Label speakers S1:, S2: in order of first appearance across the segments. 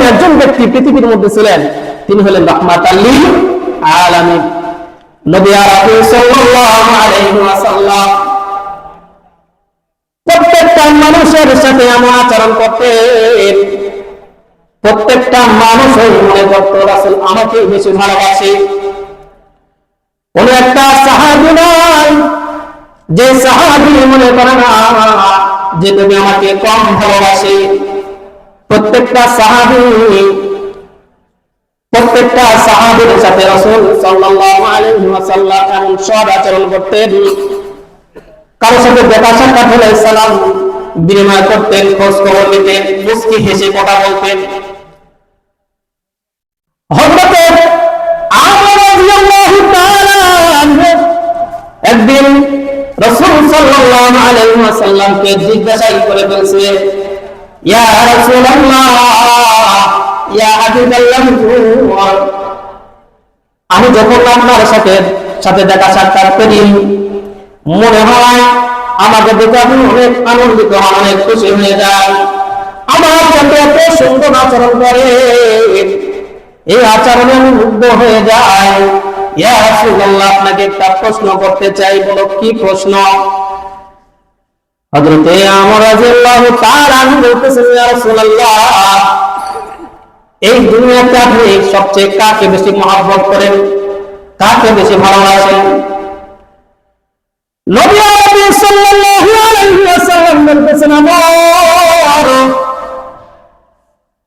S1: এরকম একজন ব্যক্তি পৃথিবীর মধ্যে ছিলেন, তিনি হলেন রহমাত আল্লী আলামী নবী সাল্লাল্লাহু আলাইহি ওয়াসাল্লাম প্রত্যেকটা মানুষের সাথে এমন আচরণ করতেন। প্রত্যেকটা মনে করতো আমাকে বেশি ভালোবাসে। একটা নয় যে সাহাবী মনে করে না যে তুমি আমাকে কম ভালোবাসে। প্রত্যেকটা সাহাবী, প্রত্যেকটা সাহাবীর সাথে রাসূল সাল্লাল্লাহু আলাইহি ওয়াসাল্লাম এমন সব আচরণ করতেন। কারও সাথে দেখা সাক্ষাৎ হলে সালাম বিনিময় করতেন খোঁজ খবর নিতেন মুস্কি হেসে কথা বলতেন। একদিন রাসূল সাল্লাল্লাহু আলাইহি ওয়াসাল্লামকে জিজ্ঞাসা করে বলছে ইয়া রাসূলুল্লাহ ইয়া হাবিবাল্লাহ আমি যখন আপনার সাথে সাথে দেখা সাক্ষাৎ করি, মনে হয় আমাকে দেখে আপনি অনেক আনন্দিত হন, অনেক খুশি হয়ে যান। আমার সাথে এত সুন্দর আচরণ করে। এই আচরণে আমি মুগ্ধ হয়ে যাই। ইয়া রাসূলুল্লাহ, আপনাকে একটা প্রশ্ন করতে চাই, বলো কি প্রশ্ন? এই দুনিয়াতে আপনি সবচেয়ে কাকে বেশি মহব্বত করেন? কাকে বেশি ভালোবাসেন?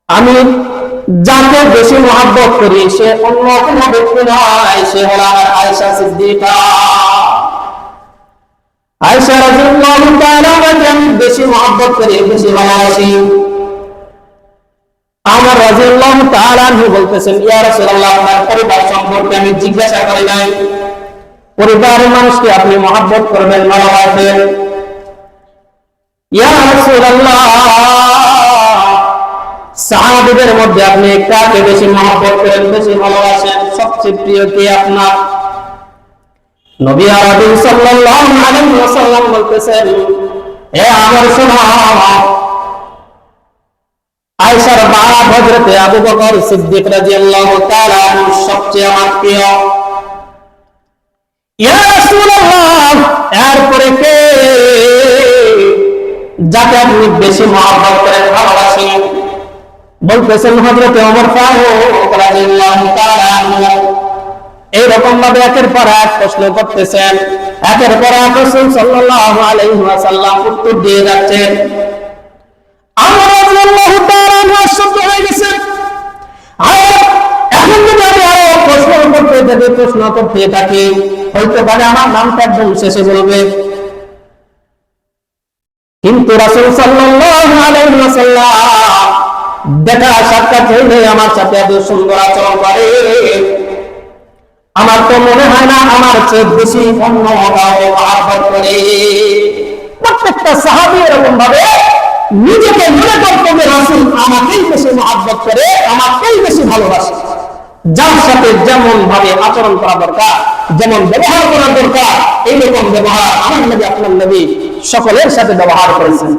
S1: আমি যাকে বেশি মহব্বত করি, সে অন্য কোনো ব্যক্তি নয়, সে হল আমার আয়েশা সিদ্দিকা। আয়েশা রাদিয়াল্লাহু তাআলা আমি বেশি মহব্বত করি, বেশি ভালোবাসি। আমার রাদিয়াল্লাহু তাআলা আনহু বলতেছেন, ইয়া রাসূলুল্লাহ আপনার পরিবার সম্পর্কে আমি জিজ্ঞাসা করি নাই। পরিবারের মানুষকে আপনি মহব্বত করবেন, ভালোবাসবেন। ইয়া রাসূলুল্লাহ, সাহাবীদের মধ্যে আপনি কাকে বেশি মহব্বত করেন, বেশি ভালোবাসেন? সবচেয়ে প্রিয় কে আপনার? নবী আরবি সাল্লাল্লাহু আলাইহি ওয়াসাল্লাম বলতেছেন হে আমার শোনো, আয়েশার বাবা হযরতে আবু বকর সিদ্দিক রাদিয়াল্লাহু তাআলা আনহু সবচেয়ে আমার প্রিয়। ইয়া রাসূলুল্লাহ, এরপরে কে? যাকে আপনি বেশি মহব্বত করেন, ভালোবাসেন? বলতেছেন হযরতে ওমর ফারুক রাদিয়াল্লাহু তাআলা আনহু। এইরকম ভাবে একের পর এক প্রশ্ন করতেছেন। একের পর এক রাসূল সাল্লাল্লাহু আলাইহি ওয়াসাল্লাম উত্তর দিয়ে যাচ্ছেন, আমার রাদিয়াল্লাহু তাআলা হয়ে আর, এখন যদি আমি আরও প্রশ্ন করতে প্রশ্ন করতে থাকি, হয়তো পারে আমার নামটা একদম শেষে বলবে। কিন্তু রাসূল সাল্লাল্লাহু আলাইহি ওয়াসাল্লাম দেখা সাক্ষাৎ হইলে আমার সাথে এত সুন্দর আচরণ করে। আমার তো মনে হয় না আমার চেয়ে বেশি অন্য প্রত্যেকটা সাহাবী এরকম ভাবে নিজেকে মনে করতো যে রাসূল আমাকেই বেশি মহাব্বত করে, আমাকেই বেশি ভালোবাসে। যার সাথে যেমন ভাবে আচরণ করা দরকার, যেমন ব্যবহার করা দরকার, এইরকম ব্যবহার আমার নবী আপনার নবী সকলের সাথে ব্যবহার করেছেন।